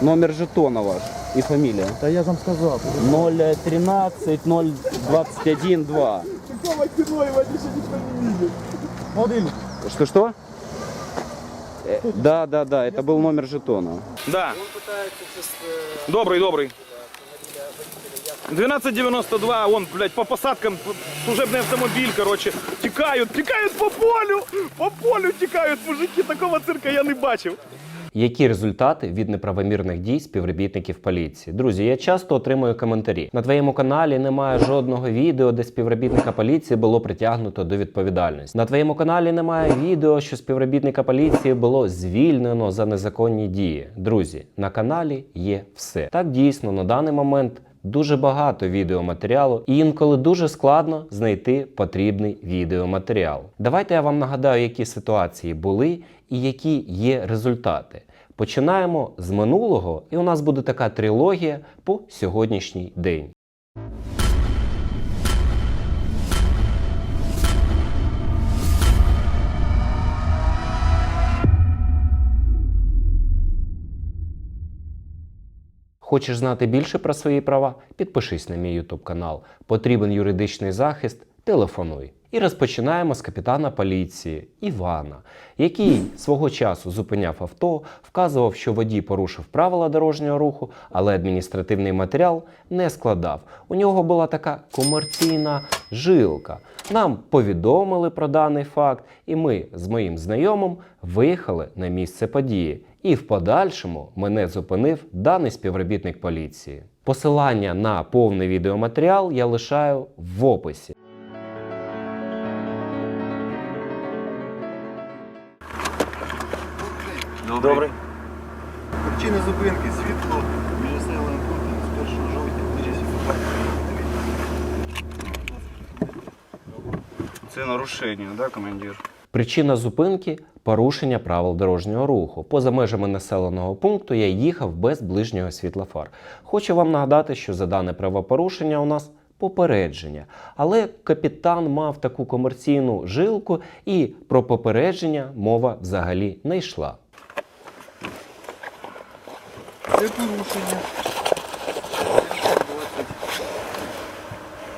Номер жетона ваш и фамилия. Та я ж вам сказав. 013 021 2. Какого кино его еще никто не видит? Один. Что-что? Э, Да, да, да, это был номер жетона. Да. Добрый, добрый. 1292, он, блядь, по посадкам, п- служебный автомобиль, короче, тікають, тікають по полю, по полю тікають, мужики, такого цирка я не бачив. Які результати від неправомірних дій співробітників поліції? Друзі, я часто отримую коментарі. На твоєму каналі немає жодного відео, де співробітника поліції було притягнуто до відповідальності. На твоєму каналі немає відео, що співробітника поліції було звільнено за незаконні дії. Друзі, на каналі є все. Так дійсно на даний момент. Дуже багато відеоматеріалу, і інколи дуже складно знайти потрібний відеоматеріал. Давайте я вам нагадаю, які ситуації були і які є результати. Починаємо з минулого, і у нас буде така трилогія по сьогоднішній день. Хочеш знати більше про свої права? Підпишись на мій YouTube канал. Потрібен юридичний захист? Телефонуй. І розпочинаємо з капітана поліції Івана, який свого часу зупиняв авто, вказував, що водій порушив правила дорожнього руху, але адміністративний матеріал не складав. У нього була така комерційна жилка. Нам повідомили про даний факт, і ми з моїм знайомим виїхали на місце події. І в подальшому мене зупинив даний співробітник поліції. Посилання на повний відеоматеріал я лишаю в описі. Добрий. Причина зупинки світло між населеним пунктом з 1 жовтня 2005 Це нарушение, да, командир? Причина зупинки порушення правил дорожнього руху. Поза межами населеного пункту я їхав без ближнього світлофар. Хочу вам нагадати, що за дане правопорушення у нас попередження. Але капітан мав таку комерційну жилку, і про попередження мова взагалі не йшла. Це порушення.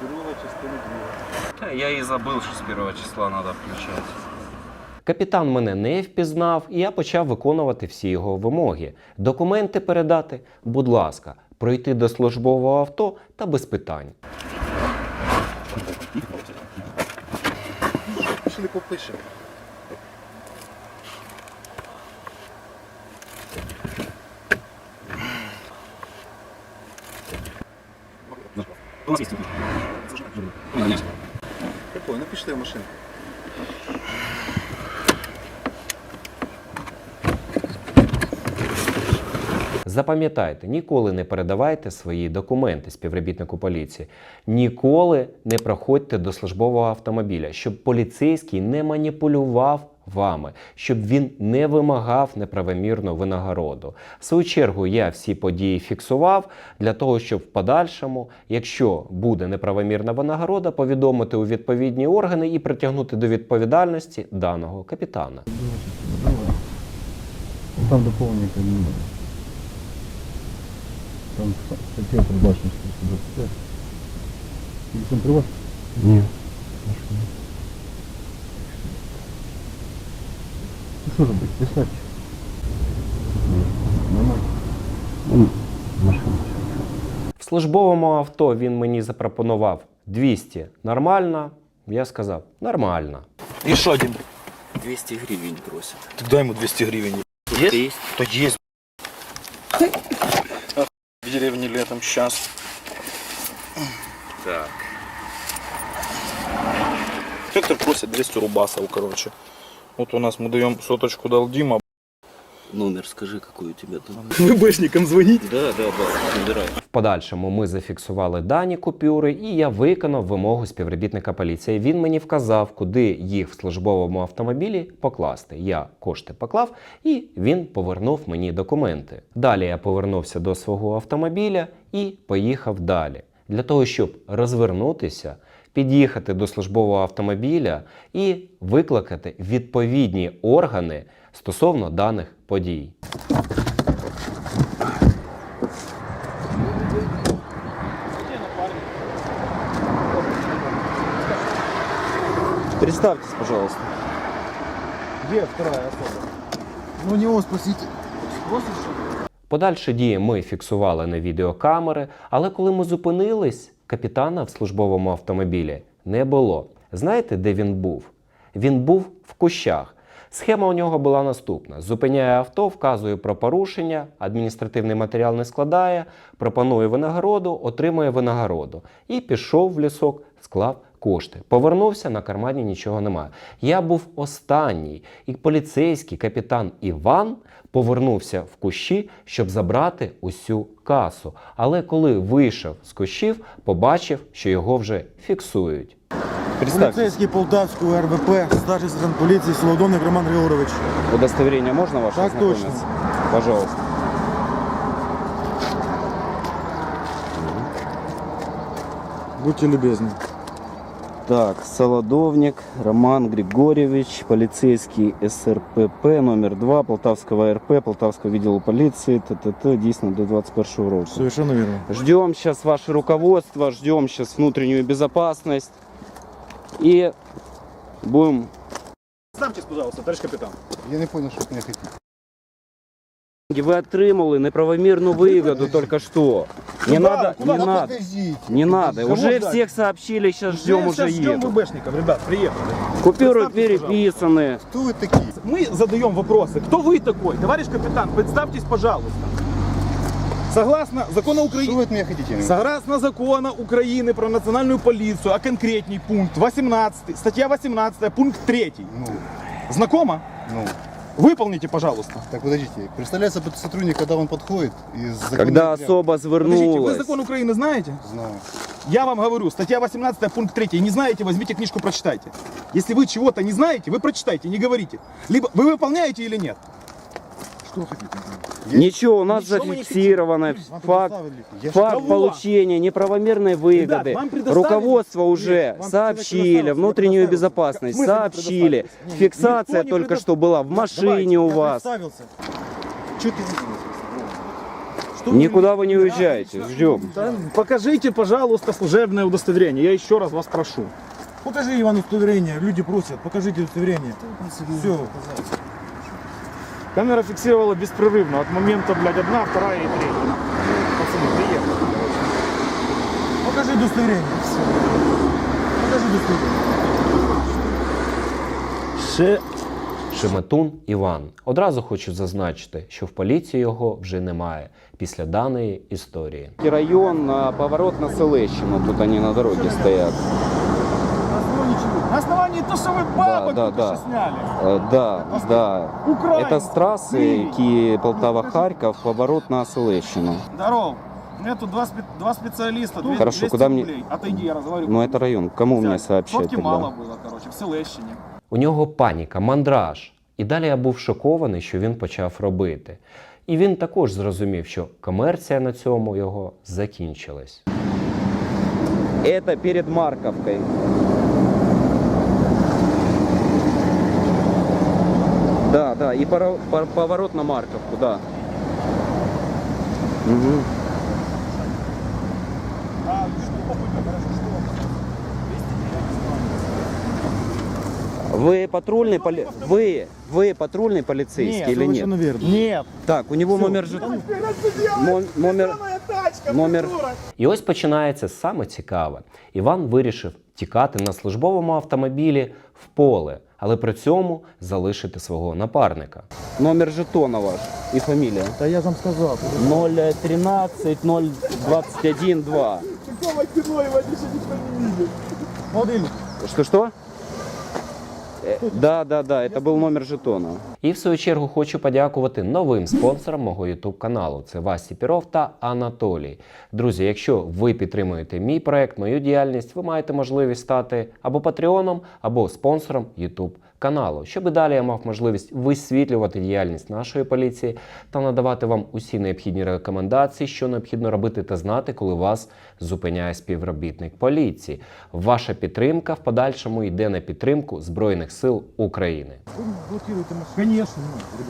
Друга частина друга. Я и забыл, что с первого числа надо включать. Капітан мене не впізнав, і я почав виконувати всі його вимоги. Документи передати, будь ласка, пройти до службового авто та без питань. Пішли попишемо. Какой? Ну пішли в машину. Запам'ятайте, ніколи не передавайте свої документи співробітнику поліції. Ніколи не проходьте до службового автомобіля, щоб поліцейський не маніпулював вами, щоб він не вимагав неправомірну винагороду. В свою чергу я всі події фіксував для того, щоб в подальшому, якщо буде неправомірна винагорода, повідомити у відповідні органи і притягнути до відповідальності даного капітана. Там доповнення. Там стаття пробачення Телефон при вас? Ні. Ну що робити? Писати? Нормально. В службовому авто він мені запропонував 200. Нормально? Я сказав, нормально. І що, Дім? 200 гривен просят. Так дай йому 200 гривень. Есть? То є. В деревне летом сейчас. Так. Инспектор просит 200 рубасов, короче. Вот у нас мы даем соточку дал Дима. Номер скажи, какой у тебя там. ВБшникам звонить. Да, да, да, набирай. В подальшому ми зафіксували дані купюри, і я виконав вимогу співробітника поліції. Він мені вказав, куди їх в службовому автомобілі покласти. Я кошти поклав, і він повернув мені документи. Далі я повернувся до свого автомобіля і поїхав далі. Для того, щоб розвернутися, під'їхати до службового автомобіля і викликати відповідні органи стосовно даних подій. Представьтесь, пожалуйста. Где вторая особа? Ну, у него спросите. Спросишь? Подальші дії ми фіксували на відеокамери, але коли ми зупинились, капітана в службовому автомобілі не було. Знаєте, де він був? Він був в кущах. Схема у нього була наступна: зупиняє авто, вказує про порушення, адміністративний матеріал не складає, пропонує винагороду, отримує винагороду. І пішов в лісок, склав кошти. Повернувся на кармані нічого немає. Я був останній, і поліцейський капітан Іван повернувся в кущі, щоб забрати усю касу. Але коли вийшов з кущів, побачив, що його вже фіксують. Полицейский Полтавского РВП, старший сержант полиции Солодовник Роман Григорович. Удостоверение можно ваше Так точно. Пожалуйста. Будьте любезны. Так, Солодовник Роман Григорьевич, полицейский СРПП номер 2 Полтавского РП, Полтавского відділу полиции, ТТТ, дійсно до 21 року. Совершенно верно. Ждем сейчас ваше руководство, ждем сейчас внутреннюю безопасность и будем... Представьтесь, пожалуйста, товарищ капитан. Я не понял, что от меня хотите. Ви отримали неправомірну вигоду только что. Не Куда? надо, Куда? не Да надо, подождите. не надо. Кого Уже ждать? всех сообщили, сейчас ждем, уже Сейчас ждем едут. ВБшников, ребят, приехали. Купюры Представьтесь, переписаны. Кто вы такие? Мы задаем вопросы. Кто вы такой? Товарищ капитан, представьтесь, пожалуйста. Согласно закону Что вы Украины... от меня хотите? Согласно закону Украины про национальную полицию, а конкретней пункт 18, статья 18, пункт 3. Ну, Знакомо? ну. Выполните, пожалуйста. Так, подождите. Представляется под- сотрудник, когда он подходит из Когда особо Подождите, вы звернулась. закон Украины знаете? Знаю. Я вам говорю, статья 18, пункт 3. Не знаете, возьмите книжку, прочитайте. Если вы чего-то не знаете, вы прочитайте, не говорите. Либо вы выполняете или нет. Что вы хотите? Ничего, у нас Ничего зафиксировано факт, факт получения неправомерной выгоды. предоставили- Руководство уже Нет, сообщили, внутреннюю безопасность сообщили. предоставилось? Не, Фиксация только предо- что была в машине у Я вас. представился. Что ты Что Никуда вы не уезжаете, ждем. Да, Покажите, пожалуйста, служебное удостоверение. Я еще раз вас прошу. Покажи, Иван, удостоверение. Люди просят. Покажите удостоверение. Все. Камера фиксировала беспрерывно от момента, блядь, одна, вторая и третья. Пацаны, приехали. Покажи удостоверение. Все. Покажи удостоверение. Ще Шеметун Іван. Одразу хочу зазначити, що в поліції його вже немає після даної історії. Район, поворот на Селещину, тут они на дороге стоят на основании чего? На основании того, что вы бабок да, только да. что сняли. Э, Да, да. Украинцы. Это с трассы Вы. Ки- Полтава-Харьков, поворот на Селещину. Здорово. У меня тут два, спе- два специалиста, две- Хорошо, 200 куда мне- рублей. Отойди, я разговариваю. Ну это район, кому мне сообщать Сотки тогда? мало было, короче, в Селещине. У нього паніка, мандраж. І далі я був шокований, що він почав робити. І він також зрозумів, що комерція на цьому його закінчилась. Это перед Марковкой. Да, да, и поро- пор- поворот на Марковку, да. Мгм. А, что, попытка, хорошо, что? Вы патрульный поли... Вы, вы патрульный полицейский Нет, или нет? Совершенно верно. Нет. Так, у него номер же... Ном- Номер... тачка, Номер... І ось починається саме цікаве. Іван вирішив тікати на службовому автомобілі в поле, але при цьому залишити свого напарника. Номер жетона ваш і фамілія. Та я же вам сказав. 013 021 2. Какого кино его не видел? Что-что? Э, Да, да, да, это был номер жетона. І в свою чергу хочу подякувати новим спонсорам мого YouTube каналу. Це Васі Піров та Анатолій. Друзі, якщо ви підтримуєте мій проект, мою діяльність, ви маєте можливість стати або патреоном, або спонсором YouTube каналу, щоб далі я мав можливість висвітлювати діяльність нашої поліції та надавати вам усі необхідні рекомендації, що необхідно робити та знати, коли вас зупиняє співробітник поліції. Ваша підтримка в подальшому йде на підтримку Збройних сил України. Блокируйте машину. Конечно.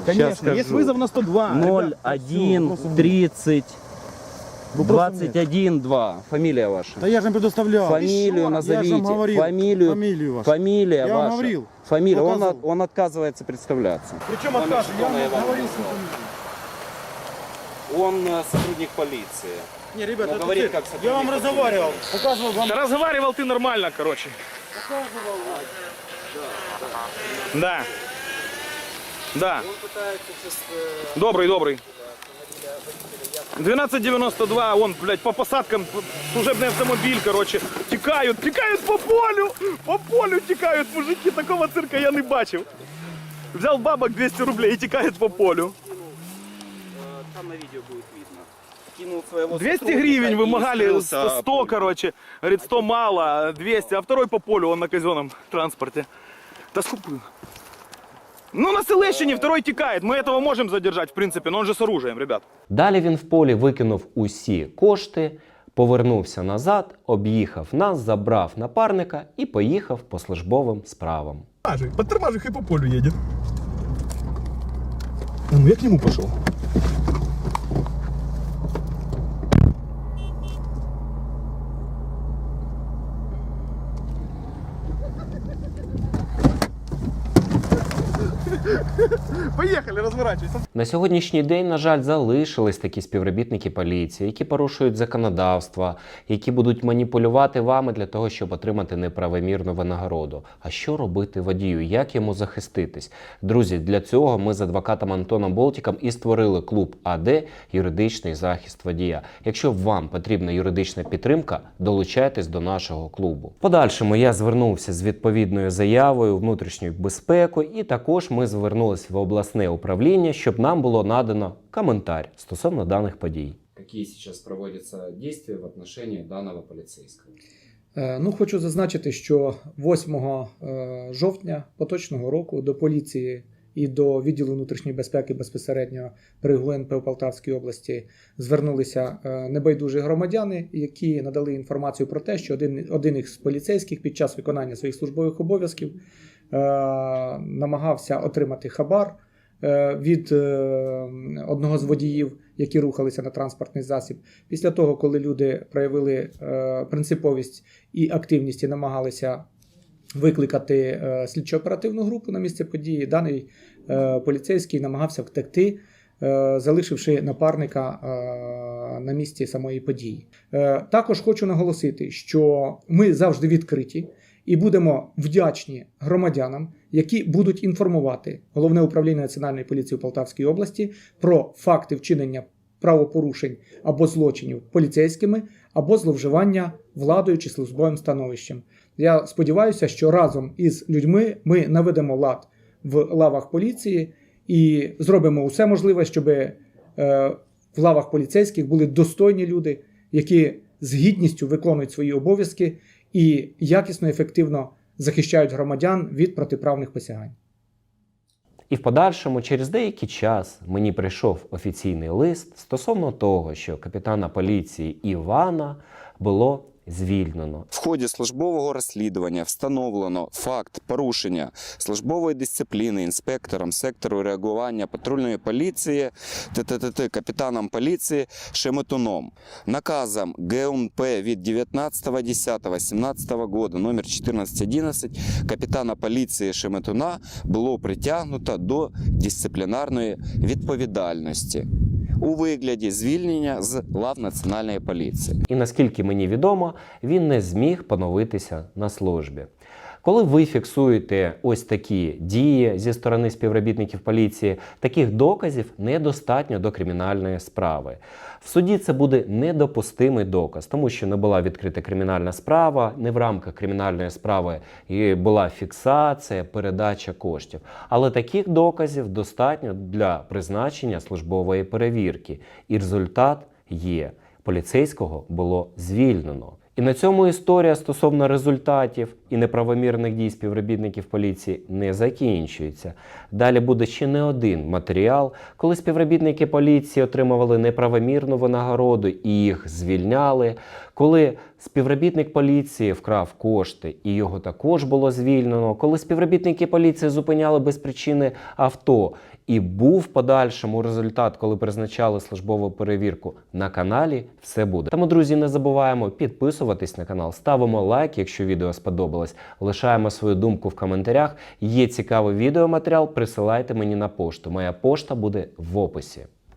Сейчас Конечно. Есть скажу. вызов на 102. 0, ребят. 1, 30. Вопросов нет. 21-2. Фамилия ваша. Да я же предоставлял. Фамилию Я же назовите. вам говорил. Фамилию. Фамилию вашу. Фамилия Я вам ваша. говорил. Фамилия. Он, Показывал. от- он отказывается представляться. Причем отказ? Я вам говорил свою фамилию. Он э, сотрудник полиции. Не, ребята, Ну, это говорит, цирк. как я вам сотрудник разговаривал, показывал вам. Да разговаривал ты нормально, короче. Да. Да. Добрый, добрый. 1292, он, блядь, по посадкам, п- служебный автомобиль, короче, тікають, тікають по полю, по полю тікають мужики, такого цирка я не бачив. Взял бабок 200 рублей и тікають по полю. Там на видео будет видно. Кинул своего 200 сотрудника гривен и вымогали, скрылся 100, пулей. короче. Говорит, 100 мало, 200, а второй по полю, он на казенном транспорте. Да скупы. Ну, на Селещине второй текает. Мы этого можем задержать, в принципе, но он же с оружием, ребят. Далі він в полі викинув усі кошти, повернувся назад, об'їхав нас, забрав напарника і поїхав по службовим справам. Подтормажи, хай по полю едет. А ну я к нему пошел. Поехали, разворачивайся. На сьогоднішній день, на жаль, залишились такі співробітники поліції, які порушують законодавство, які будуть маніпулювати вами для того, щоб отримати неправомірну винагороду. А що робити водію? Як йому захиститись? Друзі, для цього ми з адвокатом Антоном Болтіком і створили клуб АД юридичний захист водія. Якщо вам потрібна юридична підтримка, долучайтесь до нашого клубу. Подальшому я звернувся з відповідною заявою у внутрішню безпеку, і також ми звернулися в обласне управління, щоб нам було надано коментар стосовно даних подій. Які зараз проводяться дії в отношении даного поліцейського? Е, Ну, хочу зазначити, що 8 е, жовтня поточного року до поліції і до відділу внутрішньої безпеки безпосередньо при ГУНП в Полтавській області звернулися е, небайдужі громадяни, які надали інформацію про те, що один, один із поліцейських під час виконання своїх службових обов'язків намагався отримати хабар е, від е, одного з водіїв, які рухалися на транспортний засіб. Після того, коли люди проявили е, принциповість і активність і намагалися викликати е, слідчо-оперативну групу на місце події, даний е, поліцейський намагався втекти, е, залишивши напарника е, на місці самої події. Е, Також хочу наголосити, що ми завжди відкриті і будемо вдячні громадянам, які будуть інформувати головне управління Національної поліції у Полтавській області про факти вчинення правопорушень або злочинів поліцейськими, або зловживання владою чи службовим становищем. Я сподіваюся, що разом із людьми ми наведемо лад в лавах поліції і зробимо усе можливе, щоб е, в лавах поліцейських були достойні люди, які з гідністю виконують свої обов'язки і якісно, ефективно захищають громадян від протиправних посягань. І в подальшому, через деякий час, мені прийшов офіційний лист стосовно того, що капітана поліції Івана було звільнено. В ході службового розслідування встановлено факт порушення службової дисципліни інспектором сектору реагування патрульної поліції ТТТ капітаном поліції Шеметуном. Наказом ГУНП від 19.10.17 года номер 1411 капітана поліції Шеметуна було притягнуто до дисциплінарної відповідальності у вигляді звільнення з лав Національної поліції. І наскільки мені відомо, він не зміг поновитися на службі. Коли ви фіксуєте ось такі дії зі сторони співробітників поліції, таких доказів недостатньо до кримінальної справи. В суді це буде недопустимий доказ, тому що не була відкрита кримінальна справа, не в рамках кримінальної справи була фіксація, передача коштів. Але таких доказів достатньо для призначення службової перевірки, і результат є. Поліцейського було звільнено. І на цьому історія стосовно результатів і неправомірних дій співробітників поліції не закінчується. Далі буде ще не один матеріал, коли співробітники поліції отримували неправомірну винагороду і їх звільняли. Коли співробітник поліції вкрав кошти і його також було звільнено. Коли співробітники поліції зупиняли без причини авто і був подальшому результат, коли призначали службову перевірку на каналі, все буде. Тому, друзі, не забуваємо підписуватись на канал, ставимо лайк, якщо відео сподобалось. Лишаємо свою думку в коментарях. Є цікавий відеоматеріал, присилайте мені на пошту. Моя пошта буде в описі.